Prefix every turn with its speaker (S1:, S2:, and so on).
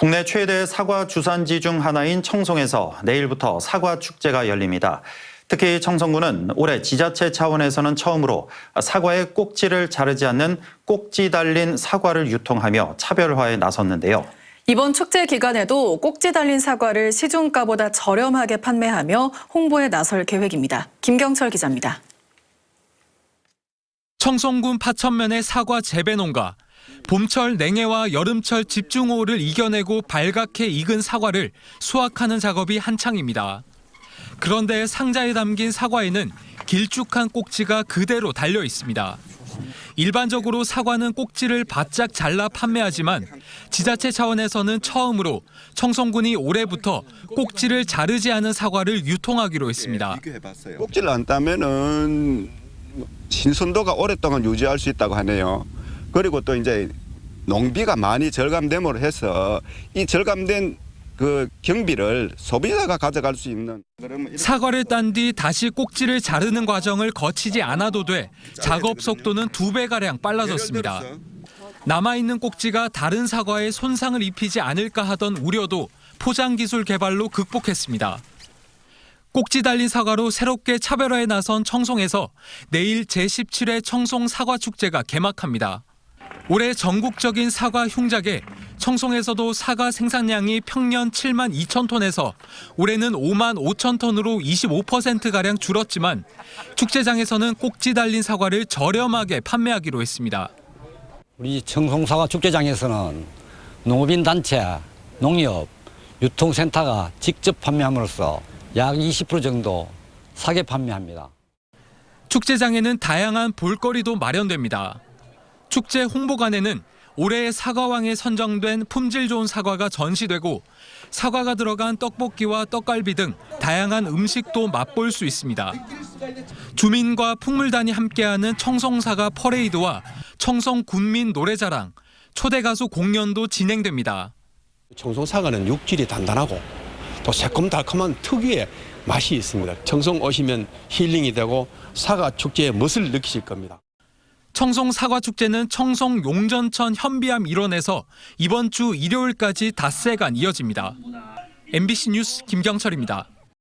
S1: 국내 최대 사과 주산지 중 하나인 청송에서 내일부터 사과 축제가 열립니다. 특히 청송군은 올해 지자체 차원에서는 처음으로 사과의 꼭지를 자르지 않는 꼭지 달린 사과를 유통하며 차별화에 나섰는데요.
S2: 이번 축제 기간에도 꼭지 달린 사과를 시중가보다 저렴하게 판매하며 홍보에 나설 계획입니다. 김경철 기자입니다.
S3: 청송군 파천면의 사과 재배 농가. 봄철 냉해와 여름철 집중호우를 이겨내고 발갛게 익은 사과를 수확하는 작업이 한창입니다. 그런데 상자에 담긴 사과에는 길쭉한 꼭지가 그대로 달려 있습니다. 일반적으로 사과는 꼭지를 바짝 잘라 판매하지만 지자체 차원에서는 처음으로 청송군이 올해부터 꼭지를 자르지 않은 사과를 유통하기로 했습니다.
S4: 비교해봤어요. 꼭지를 안 따면은 신선도가 오랫동안 유지할 수 있다고 하네요. 그리고 또 이제 농비가 많이 절감됨으로 해서 이 절감된 그 경비를 소비자가 가져갈 수 있는
S3: 사과를 딴 뒤 다시 꼭지를 자르는 과정을 거치지 않아도 돼 작업 속도는 두 배가량 빨라졌습니다. 남아있는 꼭지가 다른 사과에 손상을 입히지 않을까 하던 우려도 포장 기술 개발로 극복했습니다. 꼭지 달린 사과로 새롭게 차별화에 나선 청송에서 내일 제17회 청송 사과 축제가 개막합니다. 올해 전국적인 사과 흉작에 청송에서도 사과 생산량이 평년 7만 2천 톤에서 올해는 5만 5천 톤으로 25%가량 줄었지만 축제장에서는 꼭지 달린 사과를 저렴하게 판매하기로 했습니다.
S5: 우리 청송사과 축제장에서는 농업인 단체, 농협, 유통센터가 직접 판매함으로써 약 20% 정도 사게 판매합니다.
S3: 축제장에는 다양한 볼거리도 마련됩니다. 축제 홍보관에는 올해의 사과왕에 선정된 품질 좋은 사과가 전시되고 사과가 들어간 떡볶이와 떡갈비 등 다양한 음식도 맛볼 수 있습니다. 주민과 풍물단이 함께하는 청송사과 퍼레이드와 청송 군민 노래자랑, 초대 가수 공연도 진행됩니다.
S6: 청송 사과는 육질이 단단하고 또 새콤달콤한 특유의 맛이 있습니다. 청송 오시면 힐링이 되고 사과 축제의 멋을 느끼실 겁니다.
S3: 청송 사과 축제는 청송 용전천 현비암 일원에서 이번 주 일요일까지 닷새간 이어집니다. MBC 뉴스 김경철입니다.